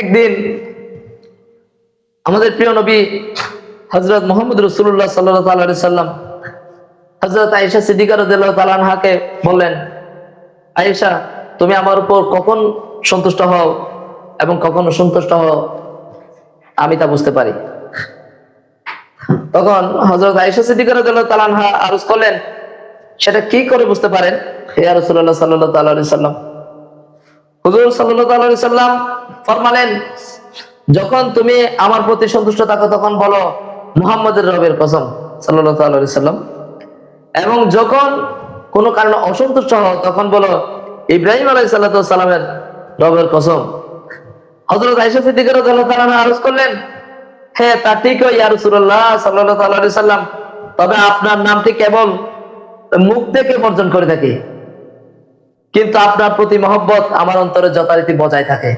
একদিন আমাদের প্রিয় নবী হজরত মোহাম্মদ রসুল্লাহ সাল্লাহ সাল্লাম হজরত আয়েশা সিদ্দিকার তালানহাকে বললেন, আয়েশা, তুমি আমার উপর কখন সন্তুষ্ট হও এবং কখন অসন্তুষ্ট হও? আমি তা বুঝতে পারি। তখন হজরত আয়েশা সিদ্দিকার তালানহা আরজ করলেন, সেটা কি করে বুঝতে পারেন? হেয়া রসুল্লাহ সাল্লাহ তাল্লাহ সাল্লাম, হুজুর সাল্লাহ সাল্লাম ফরমালেন, যখন তুমি আমার প্রতি সন্তুষ্ট থাকো, তখন বলো, মুহাম্মদের রবের কসম সাল্লাহ সাল্লাম এবং যখন কোনো কারণে অসন্তুষ্ট হও, তখন বলো, ইব্রাহিম আলাই সাল্লাহ সাল্লামের রবের কসম। হজরত আইসা সিদ্দিকের আরজ করলেন হ্যাঁ তা ঠিক ইয়া রাসূলুল্লাহ সাল্লাল্লাহু আলাইহি সাল্লাম তবে আপনার নামটি কেবল মুখ থেকে বর্জন করে থাকি। কিন্তু আপনার প্রতি মহব্বত আমার অন্তরে যথারীতি বজায় থাকে।